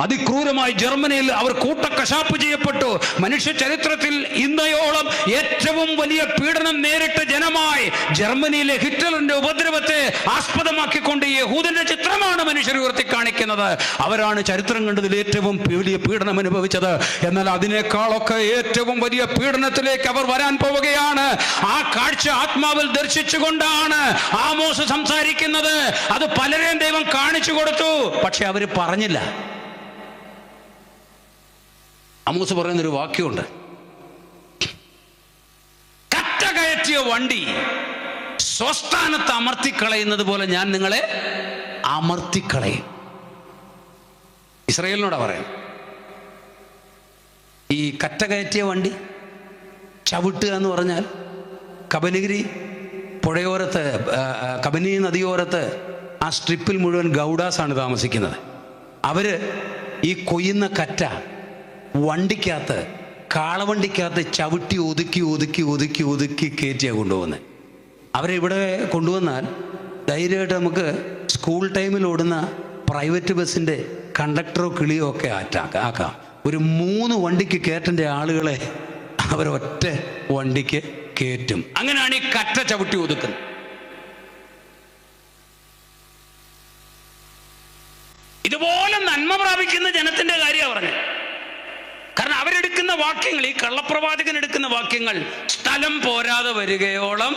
അതിക്രൂരമായി ജർമ്മനിയിൽ അവർ കൂട്ടക്കശാപ്പ് ചെയ്യപ്പെട്ടു. മനുഷ്യ ചരിത്രത്തിൽ ഇന്നയോളം ഏറ്റവും വലിയ പീഡനം നേരിട്ട ജനമായി ജർമ്മനിയിലെ ഹിറ്റ്ലറിന്റെ ഉപദ്രവത്തെ ആസ്പദമാക്കിക്കൊണ്ട് യഹൂദന്റെ ചിത്രമാണ് മനുഷ്യർ ഉയർത്തി കാണിക്കുന്നത്. അവരാണ് ചരിത്രം കണ്ടതിൽ ഏറ്റവും വലിയ പീഡനം അനുഭവിച്ചത്. എന്നാൽ അതിനേക്കാളൊക്കെ ഏറ്റവും വലിയ പീഡനത്തിലേക്ക് അവർ വരാൻ പോവുകയാണ്. ആ കാഴ്ച ആത്മാവിൽ ദർശിച്ചുകൊണ്ടാണ് ആമോസ് സംസാരിക്കുന്നത്. അത് പലരെയും ദൈവം കാണിച്ചു കൊടുത്തു. പക്ഷെ അവർ പറഞ്ഞില്ല. അമൂസ് പറയുന്നൊരു വാക്യമുണ്ട്. കറ്റ കയറ്റിയ വണ്ടി സ്വസ്ഥാനത്ത് അമർത്തിക്കളയുന്നത് പോലെ ഞാൻ നിങ്ങളെ അമർത്തിക്കളയും. ഇസ്രയേലിനോടാ പറയാം. ഈ കറ്റ കയറ്റിയ വണ്ടി ചവിട്ടുക എന്ന് പറഞ്ഞാൽ കബനഗിരി പുഴയോരത്ത് കബനി നദിയോരത്ത് ആ സ്ട്രിപ്പിൽ മുഴുവൻ ഗൗഡാസാണ് താമസിക്കുന്നത്. അവർ ഈ കൊയ്യുന്ന കറ്റ വണ്ടിക്കകത്ത് കാളവണ്ടിക്കകത്ത് ചവിട്ടി ഒതുക്കി ഒതുക്കി ഒതുക്കി ഒതുക്കി കയറ്റിയാണ് കൊണ്ടുപോകുന്നത് അവരെ ഇവിടെ കൊണ്ടുവന്നാൽ ധൈര്യമായിട്ട് നമുക്ക് സ്കൂൾ ടൈമിൽ ഓടുന്ന പ്രൈവറ്റ് ബസ്സിന്റെ കണ്ടക്ടറോ കിളിയോ ഒക്കെ ആറ്റാക്കാം ആക്കാം. ഒരു മൂന്ന് വണ്ടിക്ക് കയറ്റേണ്ട ആളുകളെ അവരൊറ്റ വണ്ടിക്ക് കയറ്റും. അങ്ങനെയാണ് ഈ കറ്റ ചവിട്ടി ഒതുക്കുന്നത്. ഇതുപോലെ നന്മ പ്രാപിക്കുന്ന ജനത്തിന്റെ കാര്യമാണ് പറഞ്ഞത്. വാക്യങ്ങൾ ഈ കള്ളപ്രവാചകൻ എടുക്കുന്ന വാക്യങ്ങൾ സ്ഥലം പോരാതെ വരികയോളം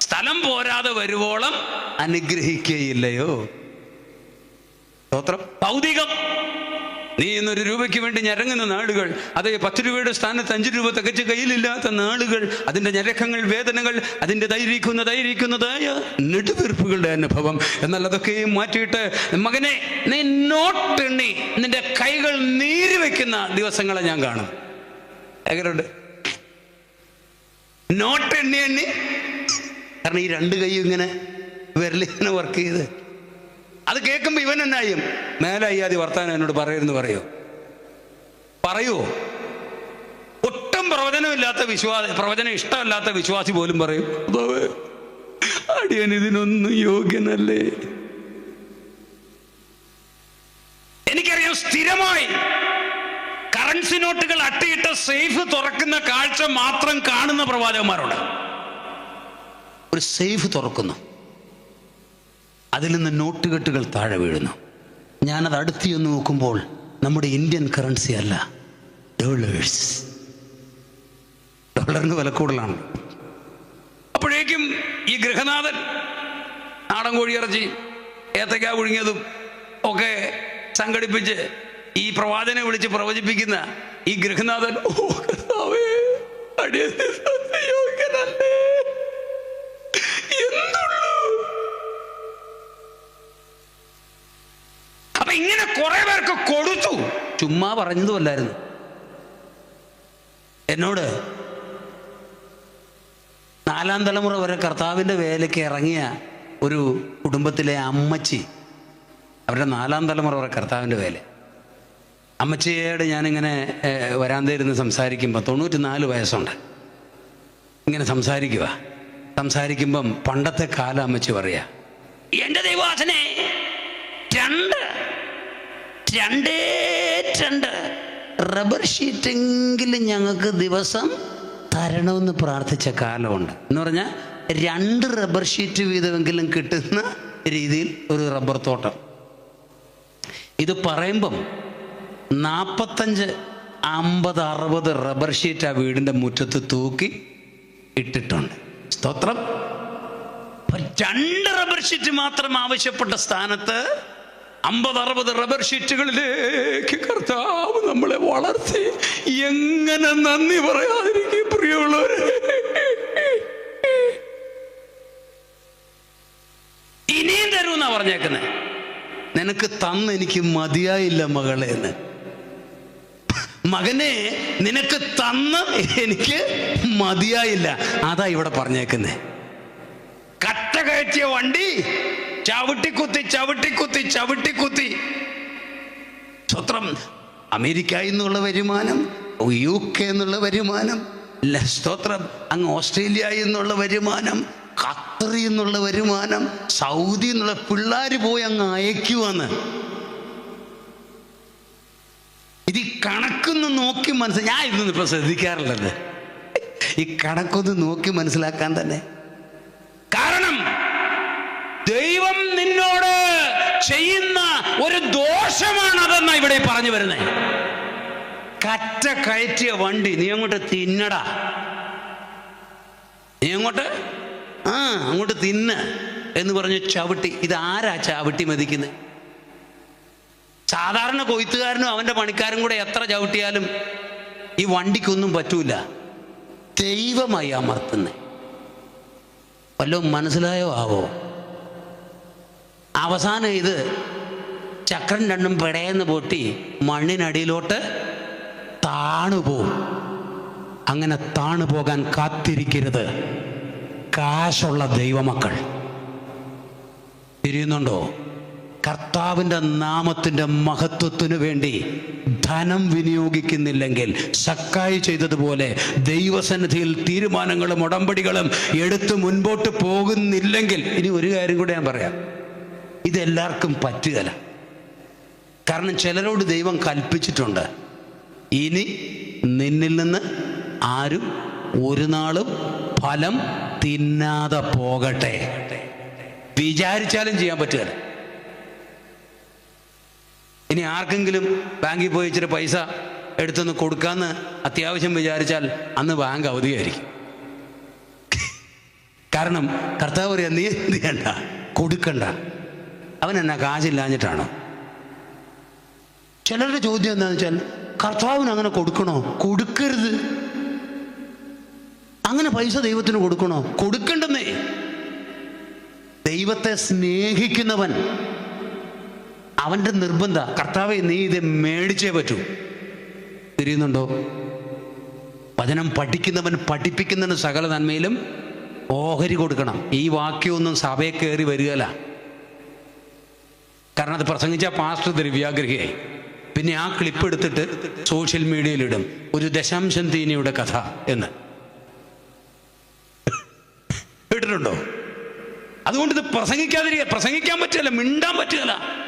സ്ഥലം പോരാതെ വരുവോളം അനുഗ്രഹിക്കുകയില്ലയോ? സ്തോത്രം. ഭൗതികം നീ ഇന്നൊരു രൂപയ്ക്ക് വേണ്ടി ഞരങ്ങുന്ന നാളുകൾ അതേ പത്ത് രൂപയുടെ സ്ഥാനത്ത് അഞ്ച് രൂപ തികച്ച് കയ്യിലില്ലാത്ത നാളുകൾ അതിന്റെ ഞരക്കങ്ങൾ വേദനകൾ അതിന്റെ ദൈരിക്കുന്ന തൈരിക്കുന്നതായ നെടുവീർപ്പുകളുടെ അനുഭവം. എന്നാൽ അതൊക്കെയും മാറ്റിയിട്ട് മകനെ നീ നോട്ടെണ്ണി നിന്റെ കൈകൾ നീര് വെക്കുന്ന ദിവസങ്ങളെ ഞാൻ കാണും. എങ്ങനെയുണ്ട്? നോട്ട് എണ്ണി എണ്ണി. കാരണം ഈ രണ്ട് കൈ ഇങ്ങനെ വിരലിങ്ങനെ വർക്ക് ചെയ്ത്. അത് കേൾക്കുമ്പോൾ ഇവൻ എന്നായും മേലെ അയ്യാതി വർത്താനം എന്നോട് പറയരുന്ന് പറയോ? പറയോ ഒട്ടും പ്രവചനമില്ലാത്ത വിശ്വാസ പ്രവചനം ഇഷ്ടമല്ലാത്ത വിശ്വാസി പോലും പറയും. "കർത്താവേ, അടിയൻ ഇതിനൊന്നും യോഗ്യനല്ലേ? എനിക്കറിയാം സ്ഥിരമായി കറൻസി നോട്ടുകൾ അട്ടിയിട്ട സേഫ് തുറക്കുന്ന കാഴ്ച മാത്രം കാണുന്ന പ്രവാചകന്മാരുണ്ട്. ഒരു സേഫ് തുറക്കുന്നു. അതിൽ നിന്ന് നോട്ടുകെട്ടുകൾ താഴെ വീഴുന്നു. ഞാനത് അടുത്തി ഒന്ന് നോക്കുമ്പോൾ നമ്മുടെ ഇന്ത്യൻ കറൻസി അല്ല ഡോളേഴ്സ് ഡോളറിന് വില കൂടുതലാണ്. അപ്പോഴേക്കും ഈ ഗൃഹനാഥൻ നാടൻ കോഴിയിറച്ചി ഏത്തക്ക പുഴുങ്ങിയതും ഒക്കെ സംഘടിപ്പിച്ച് ഈ പ്രവാചനെ വിളിച്ച് പ്രവചിപ്പിക്കുന്ന ഈ ഗൃഹനാഥൻ. "ഓ, കർത്താവേ, അടിയന് കുറെ പേർക്ക് കൊടുത്തു. ചുമ്മാ പറഞ്ഞതുമല്ലായിരുന്നു. എന്നോട് നാലാം തലമുറ വരെ കർത്താവിന്റെ വേലയ്ക്ക് ഇറങ്ങിയ ഒരു കുടുംബത്തിലെ അമ്മച്ചി അവരുടെ നാലാം തലമുറ വരെ കർത്താവിന്റെ വേല അമ്മച്ചിയോട് ഞാനിങ്ങനെ വരാന്തയിരുന്ന് സംസാരിക്കുമ്പോൾ തൊണ്ണൂറ്റി നാല് വയസ്സുണ്ട്. ഇങ്ങനെ സംസാരിക്കുക. സംസാരിക്കുമ്പം പണ്ടത്തെ കാലം അമ്മച്ചി പറയാ എന്റെ ദൈവാസനെ രണ്ട് രണ്ടേ രണ്ട്. റബ്ബർ ഷീറ്റെങ്കിലും ഞങ്ങൾക്ക് ദിവസം തരണമെന്ന് പ്രാർത്ഥിച്ച കാലമുണ്ട്. എന്ന് പറഞ്ഞാൽ രണ്ട് റബ്ബർ ഷീറ്റ് വീതമെങ്കിലും കിട്ടുന്ന രീതിയിൽ ഒരു റബ്ബർ തോട്ടം. ഇത് പറയുമ്പം നാൽപ്പത്തഞ്ച് അമ്പത് അറുപത് റബ്ബർ ഷീറ്റ് ആ വീടിന്റെ മുറ്റത്ത് തൂക്കി ഇട്ടിട്ടുണ്ട്. സ്തോത്രം. രണ്ട് റബ്ബർ ഷീറ്റ് മാത്രം ആവശ്യപ്പെട്ട സ്ഥാനത്ത് അമ്പത് അറുപത് റബ്ബർ ഷീറ്റുകളിലേക്ക് കർത്താവ് നമ്മളെ വളർത്തി. എങ്ങനെ നന്ദി പറയാതിരിക്കും പ്രിയമുള്ളവരെ? ഇനിയും തരൂന്നാ പറഞ്ഞേക്കുന്നത് നിനക്ക് തന്ന് എനിക്ക് മതിയായില്ല മകളെ എന്ന്. മകനെ നിനക്ക് തന്ന് എനിക്ക് മതിയായില്ല. അതാ ഇവിടെ പറഞ്ഞേക്കുന്നേ. കട്ട കയറ്റിയ വണ്ടി ചവിട്ടിക്കുത്തി ചവിട്ടിക്കുത്തി ചവിട്ടിക്കുത്തി സ്വത്രം അമേരിക്ക എന്നുള്ള വരുമാനം യു കെ എന്നുള്ള വരുമാനം സ്തോത്രം അങ്ങ് ഓസ്ട്രേലിയ എന്നുള്ള വരുമാനം ഖത്തറി എന്നുള്ള വരുമാനം സൗദി എന്നുള്ള പിള്ളേർ പോയി അങ്ങ് അയക്കുവാന്ന്. ഇത് ഈ കണക്കൊന്ന് നോക്കി മനസ്സിലാക്കി ഞാൻ ഇതൊന്നും ഇപ്പൊ ശ്രദ്ധിക്കാറില്ലത്. ഈ കണക്കൊന്ന് നോക്കി മനസ്സിലാക്കാൻ തന്നെ ദൈവം നിന്നോട് ചെയ്യുന്ന ഒരു ദോഷമാണ് അതെന്നാ ഇവിടെ പറഞ്ഞു വരുന്നത് കറ്റ കയറ്റിയ വണ്ടി നീ അങ്ങോട്ട് തിന്നടാ. നീ അങ്ങോട്ട് ആ അങ്ങോട്ട് തിന്ന് എന്ന് പറഞ്ഞ് ചവിട്ടി. ഇത് ആരാ ചവിട്ടി മതിക്കുന്നത് സാധാരണ കൊയ്ത്തുകാരനും അവന്റെ പണിക്കാരും കൂടെ എത്ര ചവിട്ടിയാലും ഈ വണ്ടിക്കൊന്നും പറ്റൂല. ദൈവമായി അമർത്തുന്നേ. വല്ലതും മനസ്സിലായോ ആവോ? അവസാനം ഇത് ചക്രം രണ്ടും പെടയെന്ന് പൊട്ടി മണ്ണിനടിയിലോട്ട് താണു പോകും അങ്ങനെ താണു പോകാൻ കാത്തിരിക്കരുത്. കാശുള്ള ദൈവമക്കൾ. തിരിയുന്നുണ്ടോ? കർത്താവിന്റെ നാമത്തിന്റെ മഹത്വത്തിനു വേണ്ടി ധനം വിനിയോഗിക്കുന്നില്ലെങ്കിൽ സക്കായി ചെയ്തതുപോലെ ദൈവസന്നിധിയിൽ തീരുമാനങ്ങളും ഉടമ്പടികളും എടുത്ത് മുൻപോട്ട് പോകുന്നില്ലെങ്കിൽ ഇനി ഒരു കാര്യം കൂടെ ഞാൻ പറയാം. ഇതെല്ലാവർക്കും പറ്റുകയില്ല. കാരണം ചിലരോട് ദൈവം കൽപ്പിച്ചിട്ടുണ്ട്. ഇനി നിന്നിൽ നിന്ന് ആരും ഒരു നാളും ഫലം തിന്നാതെ പോകട്ടെ. വിചാരിച്ചാലും ചെയ്യാൻ പറ്റുകയില്ല. ഇനി ആർക്കെങ്കിലും ബാങ്കിൽ പോയി ഇച്ചിരി പൈസ എടുത്തൊന്ന് കൊടുക്കാന്ന് അത്യാവശ്യം വിചാരിച്ചാൽ അന്ന് ബാങ്ക് അവധിയായിരിക്കും. കാരണം കർത്താവ് പറയാ നീ എന്ത് ചെയ്യണ്ട? കൊടുക്കണ്ട. അവൻ കാശില്ലാഞ്ഞിട്ടാണോ ചിലരുടെ ചോദ്യം എന്താണെന്ന് വെച്ചാൽ കർത്താവിന് അങ്ങനെ കൊടുക്കണോ? കൊടുക്കരുത്. അങ്ങനെ പൈസ ദൈവത്തിന് കൊടുക്കണോ? കൊടുക്കണ്ടെന്നേ. ദൈവത്തെ സ്നേഹിക്കുന്നവൻ അവന്റെ നിർബന്ധ കർത്താവെ നീ ഇത് മേടിച്ചേ പറ്റൂ. തിരിയുന്നുണ്ടോ? വചനം പഠിക്കുന്നവൻ പഠിപ്പിക്കുന്നതിന് സകല നന്മയിലും ഓഹരി കൊടുക്കണം. ഈ വാക്യമൊന്നും സഭയെ കയറി വരികയില്ല. കാരണം അത് പ്രസംഗിച്ച പാസ്റ്റർ ദ്രവ്യാഗ്രഹിയായി പിന്നെ ആ ക്ലിപ്പ് എടുത്തിട്ട് സോഷ്യൽ മീഡിയയിലിടും ഒരു ദശാംശം തീനിയുടെ കഥ എന്ന്. ഇട്ടിട്ടുണ്ടോ അതുകൊണ്ട് ഇത് പ്രസംഗിക്കാതിരിക്കുക പ്രസംഗിക്കാൻ പറ്റില്ല മിണ്ടാൻ പറ്റുകയില്ല.